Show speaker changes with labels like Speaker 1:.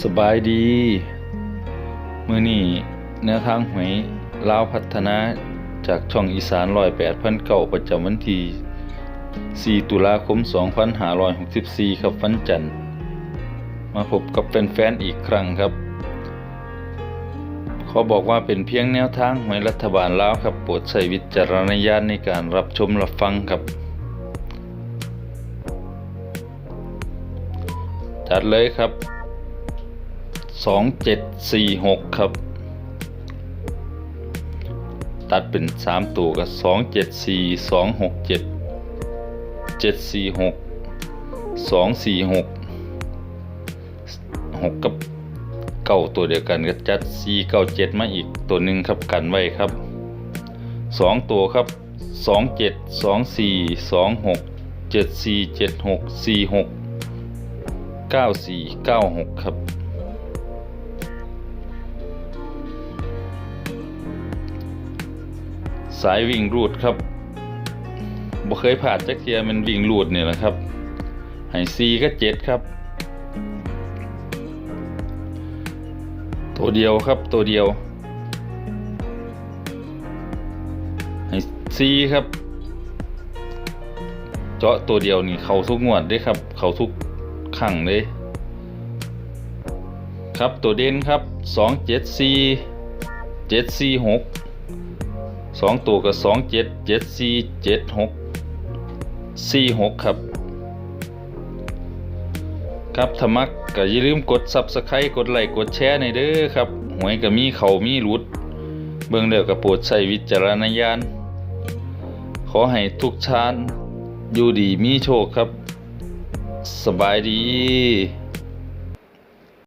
Speaker 1: สบายดี มือนี่แนวทางหวยลาวพัฒนาจากช่องอีสานร้อยแปดพันเก่าประจำวันที่ 4 ตุลาคม 2564 ครับวันจันทร์ มาพบกับแฟนๆอีกครั้งครับ ขอบอกว่าเป็นเพียงแนวทางหวยรัฐบาลลาวครับโปรดใช้วิจารณญาณในการรับชมรับฟังครับจัดเลยครับ สองเจ็ดสี่หกครับ ตัดเป็นสามตัวกับสองเจ็ดสี่สองหกเจ็ดเจ็ดสี่หกสองสี่หกหกกับเก้าตัวเดียวกันก็จัดสี่เก้าเจ็ดมาอีกตัวหนึ่งครับกันไว้ครับสองตัวครับสองเจ็ดสองสี่ส สายวิ่งรูดครับบ่เคยผ่านจักเทียมันวิ่งรูดเนี่ยแหละครับไฮซีก็เจ็ดครับ ตัวเดียวครับตัวเดียวไฮซีครับ เจาะตัวเดียวนี่เขาทุกงวดได้ครับ เขาทุกขังเลยครับตัวเด่นครับสองเจ็ดสีเจ็ดสีหก สองตัวกับสองเจ็ดเจ็ดสี่เจ็ดหกสี่หกครับ ครับธรรมักก็อย่าลืมกด subscribe กดไลค์กดแชร์ในเด้อครับหวยก็มีเขามีรุด เบิ่งเดียวกับโปรดใช้วิจารณญาณ ขอให้ทุกชานอยู่ดีมีโชคครับ สบายดี